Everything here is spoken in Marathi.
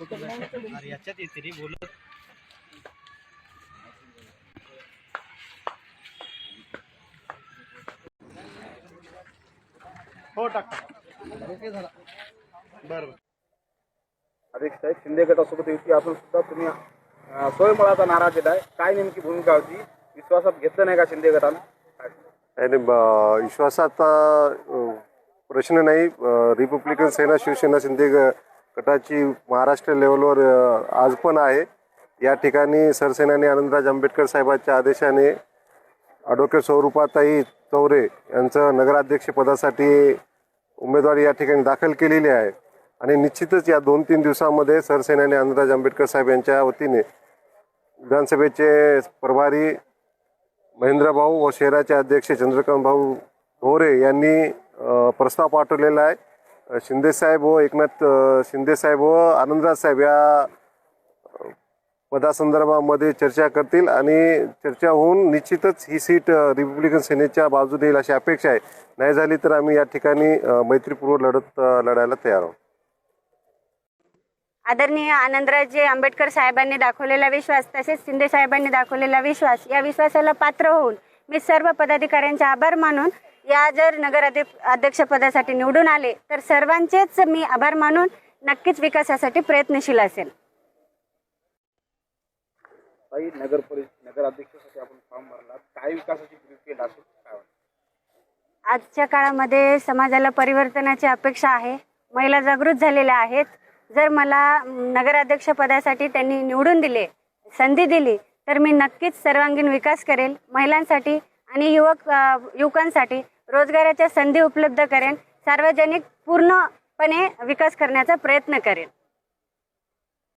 अरे याच्यात येते रे बोलत. हो टाक बरं अधिक साहेब शिंदे गटासोबत युती असून सुद्धा तुम्ही अं, सोयमळाचा नारा दिलाय. काय नेमकी भूमिका होती? विश्वासात घेतलं नाही का शिंदे गटानं? काय? प्रश्न नाही. रिपब्लिकन सेना शिवसेना शिंदे ग- गटाची महाराष्ट्र लेवलवर आज पण आहे. या ठिकाणी सरसेनानी आनंदराज आंबेडकर साहेबांच्या आदेशाने ॲडव्होकेट स्वरूपाताई चौरे यांचं नगराध्यक्षपदासाठी उमेदवारी या ठिकाणी दाखल केलेली आहे. आणि निश्चितच या दोन तीन दिवसामध्ये सरसेनानी आनंदराज आंबेडकर साहेब यांच्या वतीने विधानसभेचे प्रभारी महेंद्रभाऊ व शहराचे अध्यक्ष चंद्रकांत भाऊ भोरे यांनी प्रस्ताव पाठवलेला आहे. शिंदेसाहेब व हो, एकनाथ शिंदेसाहेब व हो, आनंदराज साहेब या पदासंदर्भामध्ये चर्चा करतील आणि चर्चा होऊन निश्चितच ही सीट रिपब्लिकन सेनेच्या बाजूने येईल अशी अपेक्षा आहे. नाही झाली तर आम्ही या ठिकाणी मैत्रीपूर्वक मैत्रीपूर्व लढत लढायला तयार आहोत. आदरणीय आनंदराजे आंबेडकर साहेबांनी दाखवलेला विश्वास तसेच शिंदे साहेबांनी दाखवलेला विश्वास या विश्वासाला पात्र होऊन मी सर्व पदाधिकाऱ्यांचे आभार मानून या जर नगर अध्यक्ष अध्यक्षपदासाठी निवडून आले तर सर्वांचेच मी आभार मानून नक्कीच विकासासाठी प्रयत्नशील असेल. नगर परिषद नगर अध्यक्षासाठी आपण फॉर्म भरला काय विकासाची ब्लूप्रिंट असेल काय वाटतं? आजच्या काळामध्ये समाजाला परिवर्तनाची अपेक्षा आहे. महिला जागृत झालेल्या आहेत. जर मला म, नगराध्यक्षपदासाठी त्यांनी निवडून दिले संधी दिली तर मी नक्कीच सर्वांगीण विकास करेल. महिलांसाठी आणि युवक युवकांसाठी रोजगाराच्या संधी उपलब्ध करेन सार्वजनिक पूर्णपणे विकास करण्याचा प्रयत्न करेन.